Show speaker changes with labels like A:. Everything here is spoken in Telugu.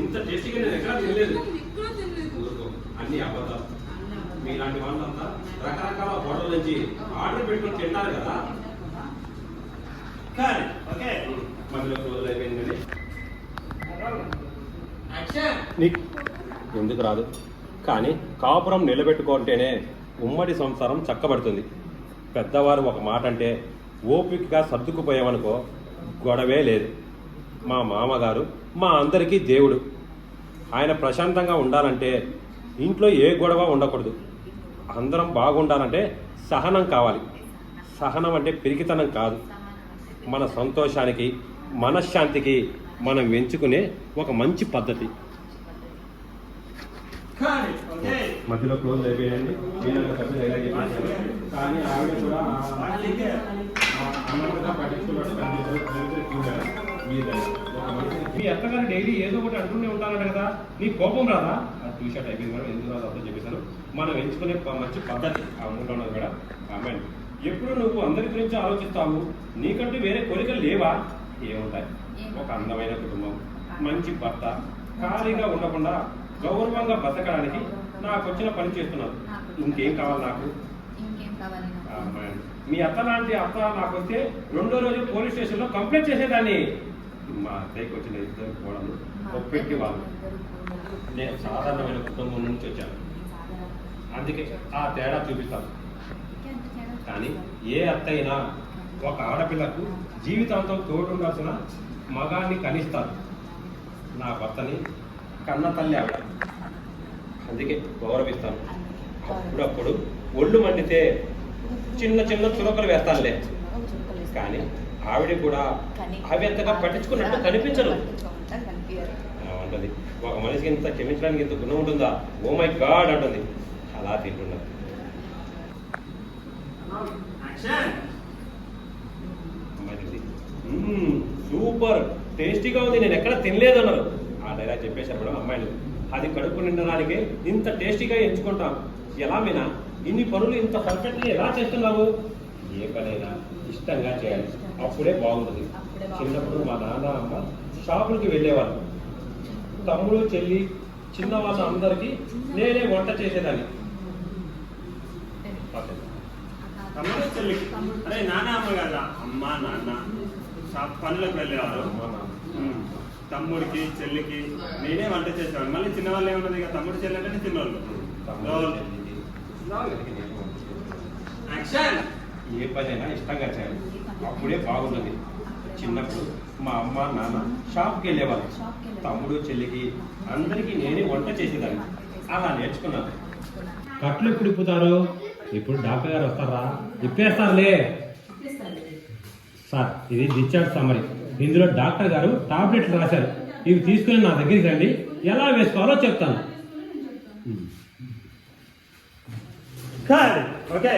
A: ఇంత టేస్టీగా నేను ఎక్కడా తినలేదు. అన్ని అబద్ధాలు. మీలాంటి వాళ్ళంతా రకరకాల హోటల్ నుంచి ఆర్డర్ పెట్టుకుని తింటారు కదా.
B: కానీ ఓకే.
A: మధ్యలో క్లోజ్ అయిపోయింది
B: యాక్షన్.
A: నీకు ఎందుకు రాదు? కానీ కాపురం నిలబెట్టుకుంటేనే ఉమ్మడి సంసారం చక్కబడుతుంది. పెద్దవారు ఒక మాట అంటే ఓపికగా సర్దుకుపోయామనుకో గొడవే లేదు. మా మామగారు మా అందరికీ దేవుడు. ఆయన ప్రశాంతంగా ఉండాలంటే ఇంట్లో ఏ గొడవ ఉండకూడదు. అందరం బాగుండాలంటే సహనం కావాలి. సహనం అంటే పిరికితనం కాదు. మన సంతోషానికి మనశ్శాంతికి మనం ఎంచుకునే ఒక మంచి పద్ధతి. మధ్యలో క్లోజ్ అయిపోయాయండి. కానీ ఆవిడ కూడా
B: అందుకే
A: అత్తగారు డైలీ ఏదో ఒకటి అంటూనే ఉంటారంట కదా. నీ కోపం రాదా? అది టీ షర్ట్ అయిపోయింది మేడం ఎందుకు రాదు అర్థం చెప్పేశాను మనం ఎంచుకునే మంచి పద్ధతి ఆ మూడు ఉన్నది కూడా కామెంట్ ఎప్పుడు నువ్వు అందరి గురించి ఆలోచిస్తావు? నీకంటూ వేరే కోరికలు లేవా? ఏముంటాయి? ఒక అందమైన కుటుంబం మంచి భర్త ఖాళీగా ఉండకుండా గౌరవంగా బతకడానికి నాకు వచ్చిన పని చేస్తున్నాను ఇంకేం కావాలి నాకు?
C: ఇంకేం కావాలి నాకు?
A: ఆ, మేడం. మీ అత్త లాంటి అత్త నాకు వస్తే రెండో రోజు పోలీస్ స్టేషన్లో కంప్లైంట్ చేసేదాన్ని. మా అత్తయ్యకి వచ్చిన ఇద్దరు కోడలు ఒప్పెట్టి వాళ్ళు. నేను సాధారణమైన కుటుంబం నుంచి వచ్చాను. అందుకే ఆ తేడా చూపిస్తాను కానీ ఏ అత్త అయినా ఒక ఆడపిల్లకు జీవితాంతం తోడు ఉండాల్సిన మగాన్ని కనిస్తారు నా భర్తని కన్న తల్లి ఆవిడ అందుకే గౌరవిస్తాను అప్పుడప్పుడు ఒళ్ళు మండితే చిన్న చిన్న చురకలు వేస్తానులే. కానీ ఆవిడ కూడా అవి ఎంతగా పట్టించుకున్నట్టు కనిపించరు. ఒక మనిషికి ఇంత క్షమించడానికి ఇంత గుణం ఉంటుందా? ఓ మై గాడ్ అంటుంది. అలా తింటున్నా.
B: యాక్షన్
A: అమ్మాయి చూసి, "మ్మ్, సూపర్. టేస్టీగా ఉంది. నేను ఎక్కడ తినలేదు అన్నారు ఆ డైలాగ్ చెప్పేసినప్పుడు అమ్మాయిలు. అది కడుపు నిండడానికి ఇంత టేస్టీగా ఎంచుకుంటాం. ఎలా మీనా? ఇన్ని పనులు ఇంత పర్ఫెక్ట్గా ఎలా చేస్తున్నావు? ఏ పనైనా ఇష్టంగా చేయాలి. అప్పుడే బాగుంటుంది. చిన్నప్పుడు మా నాన్న అమ్మ షాపులకి వెళ్ళేవాళ్ళు. తమ్ముడు చెల్లి చిన్న వాళ్ళ అందరికీ నేనే వంట చేసేదాన్ని.
B: తమ్ముడు చెల్లికి. అరే నాన్న అమ్మ కదా. అమ్మ నాన్న. షాప్ పనులకు వెళ్ళేవారు. తమ్ముడికి చెల్లికి నేనే వంట చేసేవాడు మళ్ళీ చిన్నవాళ్ళు ఏమన్నది ఇక? తమ్ముడు చెల్లి అంటే చిన్నవాళ్ళు. యాక్షన్
A: ఏ పనైనా ఇష్టంగా చేయాలి. అప్పుడే బాగుంటుంది. చిన్నప్పుడు మా అమ్మ నాన్న షాప్కి వెళ్ళేవాళ్ళు. తమ్ముడు చెల్లికి అందరికీ నేనే వంట చేసేదాన్ని. అలా నేర్చుకున్నాను. కట్లు ఎప్పుడు ఇప్పుతారు? ఇప్పుడు డాక్టర్ గారు వస్తారా? ఇప్పేస్తారులే. సార్ ఇది డిశ్చార్జ్ సమ్మరీ. ఇందులో డాక్టర్ గారు టాబ్లెట్లు రాశారు. ఇవి తీసుకుని నా దగ్గరికి రండి. ఎలా వేసుకోవాలో చెప్తాను.
B: ఓకే.